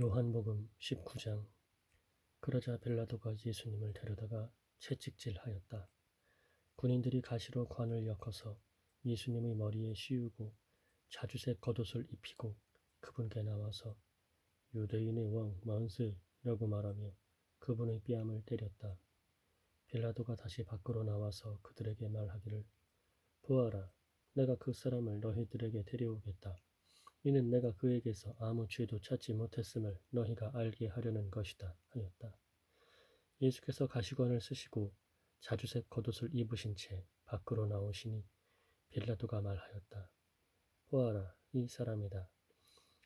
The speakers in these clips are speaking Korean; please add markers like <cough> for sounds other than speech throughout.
요한복음 19장 그러자 빌라도가 예수님을 데려다가 채찍질하였다. 군인들이 가시로 관을 엮어서 예수님의 머리에 씌우고 자주색 겉옷을 입히고 그분께 나와서 유대인의 왕 만세라고 말하며 그분의 뺨을 때렸다. 빌라도가 다시 밖으로 나와서 그들에게 말하기를 보아라 내가 그 사람을 너희들에게 데려오겠다. 이는 내가 그에게서 아무 죄도 찾지 못했음을 너희가 알게 하려는 것이다 하였다. 예수께서 가시관을 쓰시고 자주색 겉옷을 입으신 채 밖으로 나오시니 빌라도가 말하였다. 보아라 이 사람이다.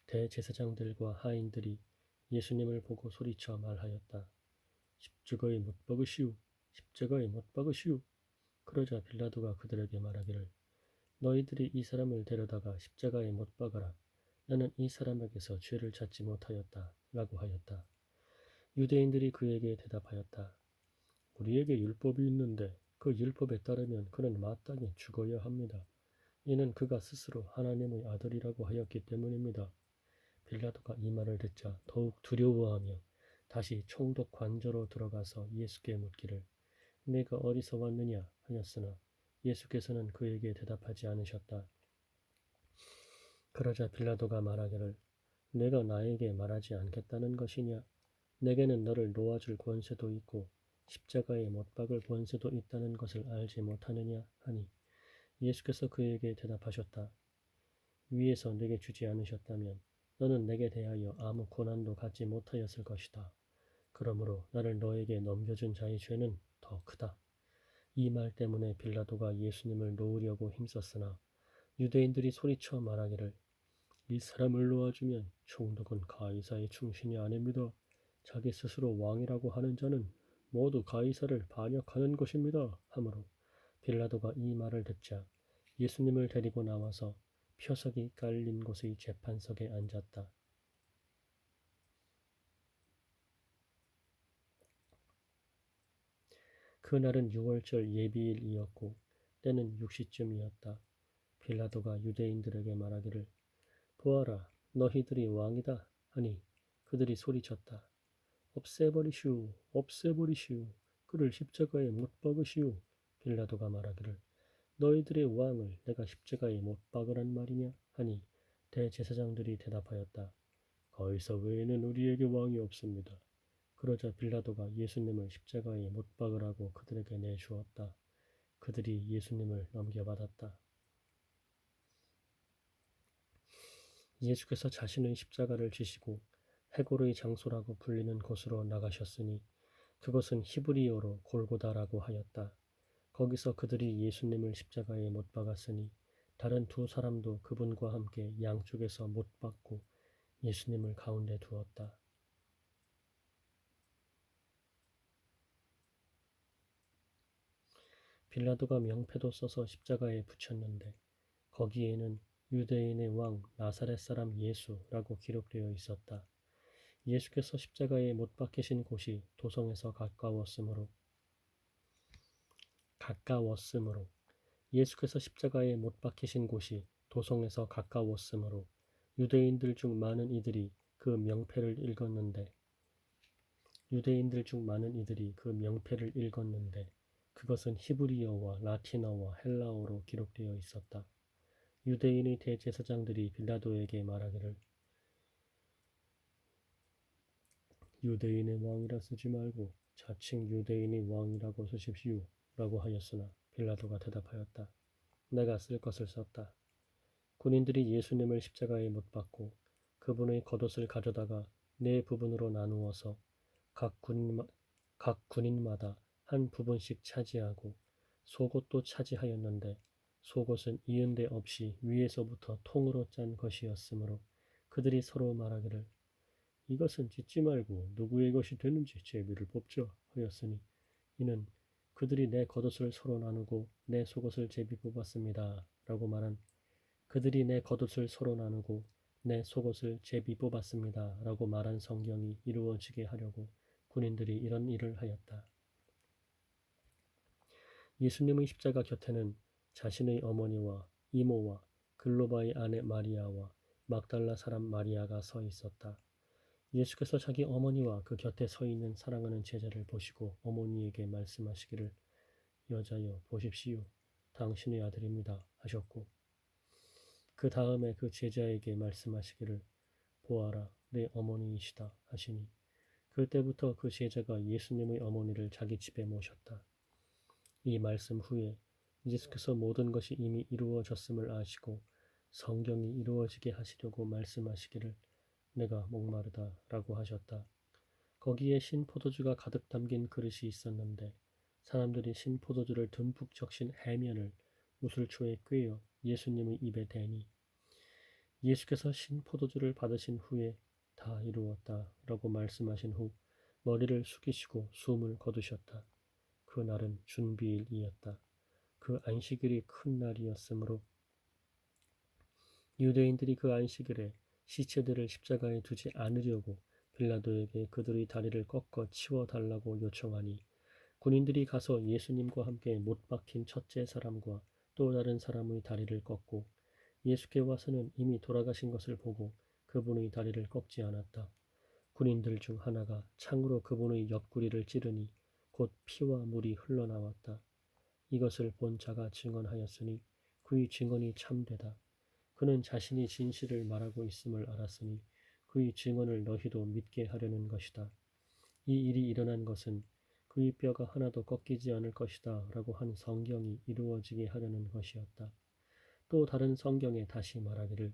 대제사장들과 하인들이 예수님을 보고 소리쳐 말하였다. 십자가에 못 박으시오. 십자가에 못 박으시오. 그러자 빌라도가 그들에게 말하기를 너희들이 이 사람을 데려다가 십자가에 못 박아라. 나는 이 사람에게서 죄를 찾지 못하였다. 라고 하였다. 유대인들이 그에게 대답하였다. 우리에게 율법이 있는데 그 율법에 따르면 그는 마땅히 죽어야 합니다. 이는 그가 스스로 하나님의 아들이라고 하였기 때문입니다. 빌라도가 이 말을 듣자 더욱 두려워하며 다시 총독 관저로 들어가서 예수께 묻기를 내가 어디서 왔느냐 하였으나 예수께서는 그에게 대답하지 않으셨다. 그러자 빌라도가 말하기를 내가 나에게 말하지 않겠다는 것이냐? 내게는 너를 놓아줄 권세도 있고 십자가에 못 박을 권세도 있다는 것을 알지 못하느냐 하니 예수께서 그에게 대답하셨다. 위에서 내게 주지 않으셨다면 너는 내게 대하여 아무 고난도 갖지 못하였을 것이다. 그러므로 나를 너에게 넘겨준 자의 죄는 더 크다. 이 말 때문에 빌라도가 예수님을 놓으려고 힘썼으나 유대인들이 소리쳐 말하기를 이 사람을 놓아주면 총독은 가이사의 충신이 아닙니다. 자기 스스로 왕이라고 하는 자는 모두 가이사를 반역하는 것입니다. 하므로 빌라도가 이 말을 듣자 예수님을 데리고 나와서 표석이 깔린 곳의 재판석에 앉았다. 그날은 유월절 예비일이었고 때는 육시쯤이었다. 빌라도가 유대인들에게 말하기를 보아라 너희들이 왕이다 하니 그들이 소리쳤다. 없애버리시오 없애버리시오 그를 십자가에 못 박으시오 빌라도가 말하기를 너희들의 왕을 내가 십자가에 못 박으란 말이냐 하니 대제사장들이 대답하였다. 거기서 외에는 우리에게 왕이 없습니다. 그러자 빌라도가 예수님을 십자가에 못 박으라고 그들에게 내주었다. 그들이 예수님을 넘겨받았다. 예수께서 자신의 십자가를 지시고 해골의 장소라고 불리는 곳으로 나가셨으니 그것은 히브리어로 골고다라고 하였다. 거기서 그들이 예수님을 십자가에 못 박았으니 다른 두 사람도 그분과 함께 양쪽에서 못 박고 예수님을 가운데 두었다. 빌라도가 명패도 써서 십자가에 붙였는데 거기에는 유대인의 왕 나사렛 사람 예수라고 기록되어 있었다. 예수께서 십자가에 못 박히신 곳이 도성에서 가까웠으므로 가까웠으므로 예수께서 십자가에 못 박히신 곳이 도성에서 가까웠으므로 유대인들 중 많은 이들이 그 명패를 읽었는데 유대인들 중 많은 이들이 그 명패를 읽었는데 그것은 히브리어와 라틴어와 헬라어로 기록되어 있었다. 유대인의 대제사장들이 빌라도에게 말하기를 유대인의 왕이라 쓰지 말고 자칭 유대인의 왕이라고 쓰십시오 라고 하였으나 빌라도가 대답하였다. 내가 쓸 것을 썼다. 군인들이 예수님을 십자가에 못 박고 그분의 겉옷을 가져다가 네 부분으로 나누어서 각, 군인, 각 군인마다 한 부분씩 차지하고 속옷도 차지하였는데 속옷은 이은데 없이 위에서부터 통으로 짠 것이었으므로 그들이 서로 말하기를 이것은 찢지 말고 누구의 것이 되는지 제비를 뽑자 하였으니 이는 그들이 내 겉옷을 서로 나누고 내 속옷을 제비 뽑았습니다. 라고 말한 그들이 내 겉옷을 서로 나누고 내 속옷을 제비 뽑았습니다. 라고 말한 성경이 이루어지게 하려고 군인들이 이런 일을 하였다. 예수님의 십자가 곁에는 자신의 어머니와 이모와 글로바의 아내 마리아와 막달라 사람 마리아가 서 있었다. 예수께서 자기 어머니와 그 곁에 서 있는 사랑하는 제자를 보시고 어머니에게 말씀하시기를 여자여 보십시오. 당신의 아들입니다. 하셨고 그 다음에 그 제자에게 말씀하시기를 보아라 내 어머니이시다 하시니 그때부터 그 제자가 예수님의 어머니를 자기 집에 모셨다. 이 말씀 후에 예수께서 모든 것이 이미 이루어졌음을 아시고 성경이 이루어지게 하시려고 말씀하시기를 내가 목마르다 라고 하셨다. 거기에 신 포도주가 가득 담긴 그릇이 있었는데 사람들이 신 포도주를 듬뿍 적신 해면을 우슬초에 꿰어 예수님의 입에 대니 예수께서 신 포도주를 받으신 후에 다 이루었다 라고 말씀하신 후 머리를 숙이시고 숨을 거두셨다. 그 날은 준비일이었다. 그 안식일이 큰 날이었으므로 유대인들이 그 안식일에 시체들을 십자가에 두지 않으려고 빌라도에게 그들의 다리를 꺾어 치워 달라고 요청하니 군인들이 가서 예수님과 함께 못 박힌 첫째 사람과 또 다른 사람의 다리를 꺾고 예수께 와서는 이미 돌아가신 것을 보고 그분의 다리를 꺾지 않았다. 군인들 중 하나가 창으로 그분의 옆구리를 찌르니 곧 피와 물이 흘러나왔다. 이것을 본 자가 증언하였으니 그의 증언이 참되다. 그는 자신이 진실을 말하고 있음을 알았으니 그의 증언을 너희도 믿게 하려는 것이다. 이 일이 일어난 것은 그의 뼈가 하나도 꺾이지 않을 것이다 라고 한 성경이 이루어지게 하려는 것이었다. 또 다른 성경에 다시 말하기를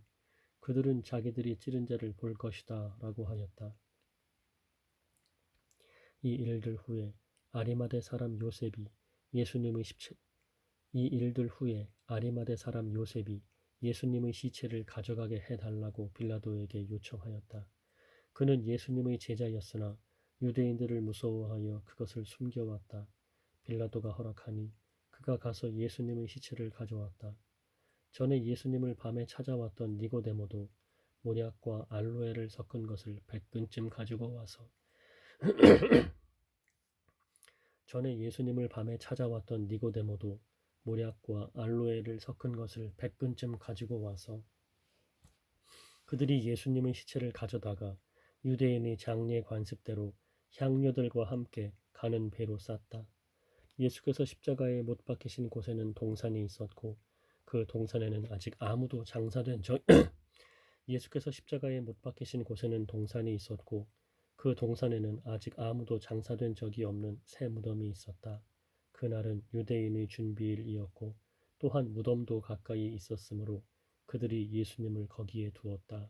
그들은 자기들이 찌른 자를 볼 것이다 라고 하였다. 이 일들 후에 아리마대 사람 요셉이 예수님의 시체 이 일들 후에 아리마대 사람 요셉이 예수님의 시체를 가져가게 해달라고 빌라도에게 요청하였다. 그는 예수님의 제자였으나 유대인들을 무서워하여 그것을 숨겨왔다. 빌라도가 허락하니 그가 가서 예수님의 시체를 가져왔다. 전에 예수님을 밤에 찾아왔던 니고데모도 모략과 알로에를 섞은 것을 백근쯤 가지고 와서 전에 예수님을 밤에 찾아왔던 니고데모도 모략과 알로에를 섞은 것을 백근쯤 가지고 와서 그들이 예수님의 시체를 가져다가 유대인의 장례 관습대로 향료들과 함께 가는 배로 쌌다. 예수께서 십자가에 못 박히신 곳에는 동산이 있었고 그 동산에는 아직 아무도 장사된 적 <clears throat> 예수께서 십자가에 못 박히신 곳에는 동산이 있었고 그 동산에는 아직 아무도 장사된 적이 없는 새 무덤이 있었다. 그날은 유대인의 준비일이었고 또한 무덤도 가까이 있었으므로 그들이 예수님을 거기에 두었다.